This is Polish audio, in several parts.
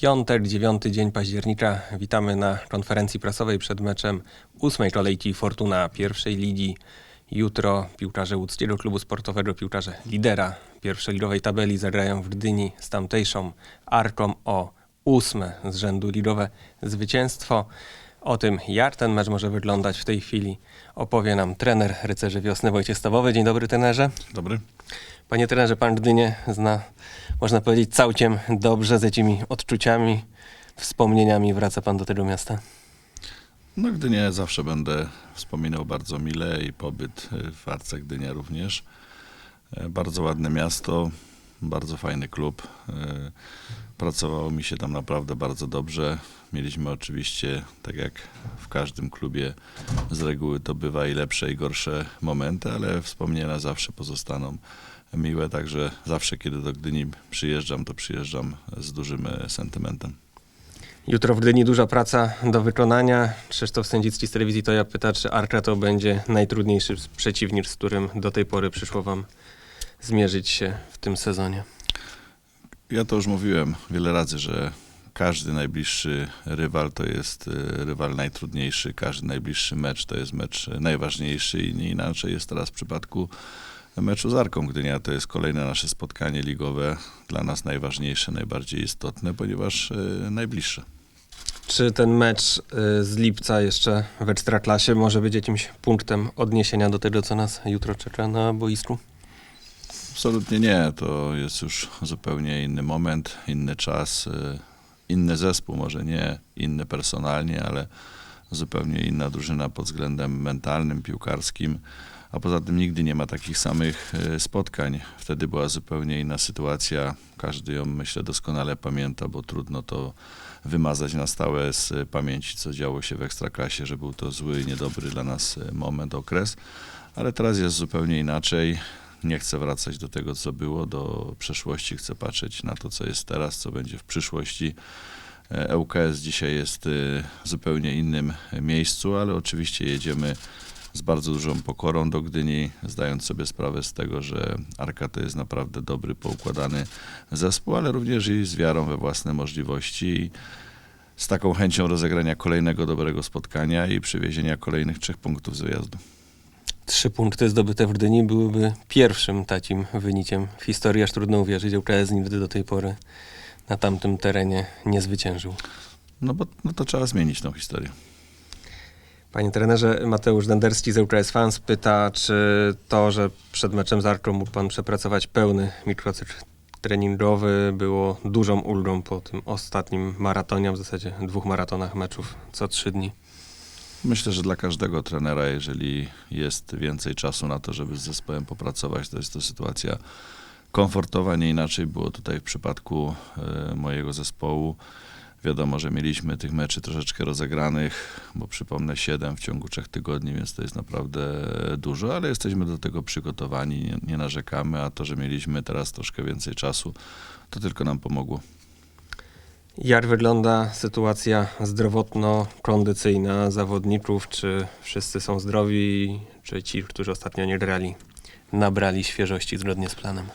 Piątek, 9 dzień października. Witamy na konferencji prasowej przed meczem ósmej kolejki Fortuna pierwszej ligi. Jutro piłkarze łódzkiego klubu sportowego, piłkarze lidera pierwszoligowej tabeli zagrają w Gdyni z tamtejszą Arką o ósme z rzędu ligowe zwycięstwo. O tym, jak ten mecz może wyglądać w tej chwili, opowie nam trener Rycerzy Wiosny Wojciech Stawowy. Dzień dobry trenerze. Dobry. Panie trenerze, pan Gdynię zna, można powiedzieć, całkiem dobrze, z jakimi odczuciami, wspomnieniami wraca pan do tego miasta. No Gdynię zawsze będę wspominał bardzo mile i pobyt w Arce Gdynia również. E, Bardzo ładne miasto, bardzo fajny klub. E, Pracowało mi się tam naprawdę bardzo dobrze. Mieliśmy oczywiście, tak jak w każdym klubie, z reguły to bywa i lepsze i gorsze momenty, ale wspomnienia zawsze pozostaną miłe, także zawsze kiedy do Gdyni przyjeżdżam, to przyjeżdżam z dużym e, sentymentem. Jutro w Gdyni duża praca do wykonania. Krzysztof Sędzicki z telewizji to ja pyta, czy Arka to będzie najtrudniejszy przeciwnik, z którym do tej pory przyszło wam zmierzyć się w tym sezonie. Ja to już mówiłem wiele razy, że każdy najbliższy rywal to jest y, rywal najtrudniejszy, każdy najbliższy mecz to jest mecz najważniejszy i nie inaczej jest teraz w przypadku meczu z Arką Gdynia. To jest kolejne nasze spotkanie ligowe, dla nas najważniejsze, najbardziej istotne, ponieważ y, najbliższe. Czy ten mecz y, z lipca jeszcze w Ekstraklasie może być jakimś punktem odniesienia do tego, co nas jutro czeka na boisku? Absolutnie nie, to jest już zupełnie inny moment, inny czas, y, inny zespół, może nie inny personalnie, ale zupełnie inna drużyna pod względem mentalnym, piłkarskim, a poza tym nigdy nie ma takich samych y, spotkań. Wtedy była zupełnie inna sytuacja, każdy ją myślę doskonale pamięta, bo trudno to wymazać na stałe z pamięci, co działo się w Ekstraklasie, że był to zły niedobry dla nas y, moment, okres, ale teraz jest zupełnie inaczej nie chcę wracać do tego, co było, do przeszłości, chcę patrzeć na to, co jest teraz, co będzie w przyszłości. E, ŁKS dzisiaj jest y, w zupełnie innym miejscu, ale oczywiście jedziemy z bardzo dużą pokorą do Gdyni, zdając sobie sprawę z tego, że Arka to jest naprawdę dobry, poukładany zespół, ale również i z wiarą we własne możliwości z taką chęcią rozegrania kolejnego dobrego spotkania i przywiezienia kolejnych trzech punktów z wyjazdu. Trzy punkty zdobyte w Gdyni byłyby pierwszym takim wynikiem w historii, aż trudno uwierzyć. ŁKS nigdy do tej pory na tamtym terenie nie zwyciężył. No bo no to trzeba zmienić tą historię. Panie trenerze, Mateusz Denderski z ŁKS Fans pyta, czy to, że przed meczem z Arką mógł pan przepracować pełny mikrocykl treningowy było dużą ulgą po tym ostatnim maratonie, w zasadzie dwóch maratonach meczów co trzy dni. Myślę, że dla każdego trenera, jeżeli jest więcej czasu na to, żeby z zespołem popracować, to jest to sytuacja komfortowa. Nie inaczej było tutaj w przypadku e, mojego zespołu. Wiadomo, że mieliśmy tych meczy troszeczkę rozegranych, bo przypomnę 7 w ciągu trzech tygodni, więc to jest naprawdę dużo, ale jesteśmy do tego przygotowani, nie, nie narzekamy, a to, że mieliśmy teraz troszkę więcej czasu, to tylko nam pomogło. Jak wygląda sytuacja zdrowotno-kondycyjna zawodników? Czy wszyscy są zdrowi, czy ci, którzy ostatnio nie grali, nabrali świeżości zgodnie z planem?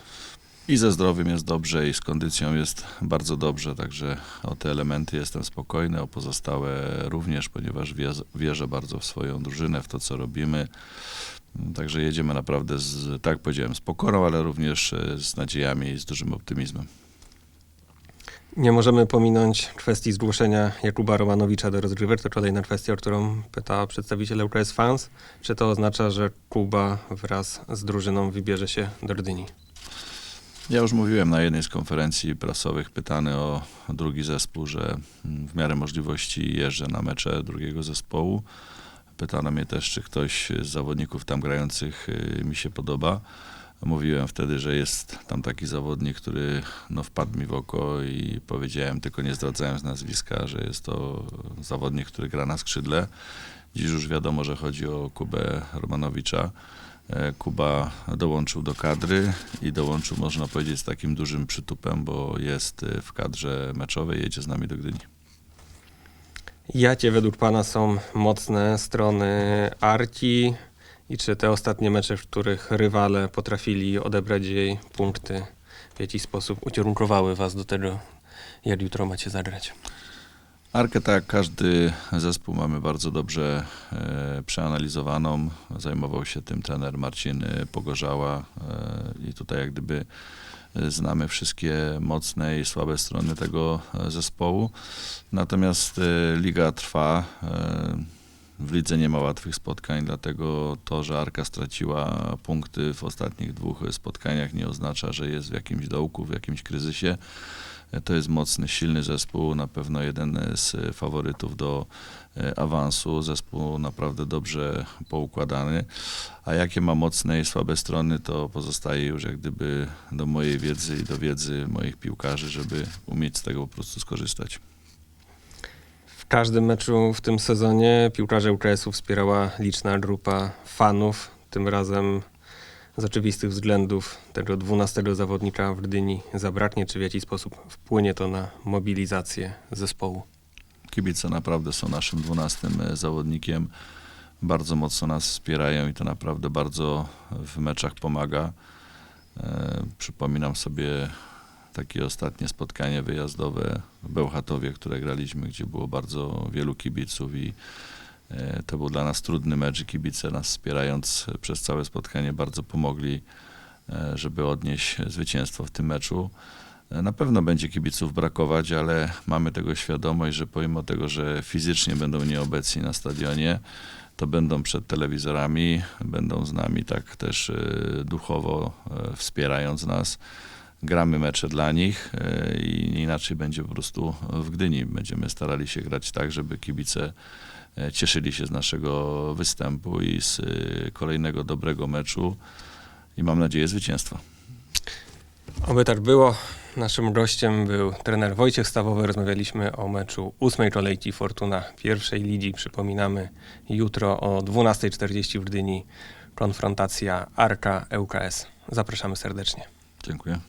I ze zdrowiem jest dobrze, i z kondycją jest bardzo dobrze, także o te elementy jestem spokojny, o pozostałe również, ponieważ wierzę bardzo w swoją drużynę, w to, co robimy. Także jedziemy naprawdę, z, tak powiedziałem, z pokorą, ale również e, z nadziejami i z dużym optymizmem. Nie możemy pominąć kwestii zgłoszenia Jakuba Romanowicza do rozgrywek. To kolejna kwestia, o którą pyta przedstawiciel ŁKS Fans. Czy to oznacza, że Kuba wraz z drużyną wybierze się do Gdyni? Ja już mówiłem na jednej z konferencji prasowych, pytany o drugi zespół, że w miarę możliwości jeżdżę na mecze drugiego zespołu. Pytano mnie też, czy ktoś z zawodników tam grających y, mi się podoba. Mówiłem wtedy, że jest tam taki zawodnik, który no, wpadł mi w oko i powiedziałem, tylko nie zdradzając nazwiska, że jest to zawodnik, który gra na skrzydle. Dziś już wiadomo, że chodzi o Kubę Romanowicza. E, Kuba dołączył do kadry i dołączył, można powiedzieć, z takim dużym przytupem, bo jest y, w kadrze meczowej, jedzie z nami do Gdyni. Jakie według Pana są mocne strony Arki i czy te ostatnie mecze, w których rywale potrafili odebrać jej punkty, w jakiś sposób ukierunkowały Was do tego, jak jutro macie zagrać? Arkę, tak każdy zespół, mamy bardzo dobrze e, przeanalizowaną. Zajmował się tym trener Marcin e, Pogorzała e, i tutaj jak gdyby e, znamy wszystkie mocne i słabe strony tego e, zespołu. Natomiast e, liga trwa. E, w lidze nie ma łatwych spotkań, dlatego to, że Arka straciła punkty w ostatnich dwóch spotkaniach nie oznacza, że jest w jakimś dołku, w jakimś kryzysie. To jest mocny, silny zespół, na pewno jeden z faworytów do e, awansu. Zespół naprawdę dobrze poukładany. A jakie ma mocne i słabe strony, to pozostaje już jak gdyby do mojej wiedzy i do wiedzy moich piłkarzy, żeby umieć z tego po prostu skorzystać. W każdym meczu w tym sezonie piłkarze UKS-u wspierała liczna grupa fanów. Tym razem z oczywistych względów tego 12 zawodnika w Gdyni zabraknie. Czy w jakiś sposób wpłynie to na mobilizację zespołu? Kibice naprawdę są naszym dwunastym e, zawodnikiem. Bardzo mocno nas wspierają i to naprawdę bardzo w meczach pomaga. E, przypominam sobie takie ostatnie spotkanie wyjazdowe w Bełchatowie, które graliśmy, gdzie było bardzo wielu kibiców i e, to był dla nas trudny mecz kibice nas wspierając przez całe spotkanie bardzo pomogli, e, żeby odnieść zwycięstwo w tym meczu. E, Na pewno będzie kibiców brakować, ale mamy tego świadomość, że pomimo tego, że fizycznie będą nieobecni na stadionie, to będą przed telewizorami, będą z nami tak też duchowo wspierając nas. Gramy mecze dla nich e, i inaczej będzie po prostu w Gdyni. Będziemy starali się grać tak, żeby kibice e, cieszyli się z naszego występu i z e, kolejnego dobrego meczu i mam nadzieję zwycięstwa. Oby tak było. Naszym gościem był trener Wojciech Stawowy. Rozmawialiśmy o meczu ósmej kolejki Fortuna pierwszej ligi. Przypominamy jutro o 12.40 w Gdyni konfrontacja Arka ŁKS. Zapraszamy serdecznie. Dziękuję.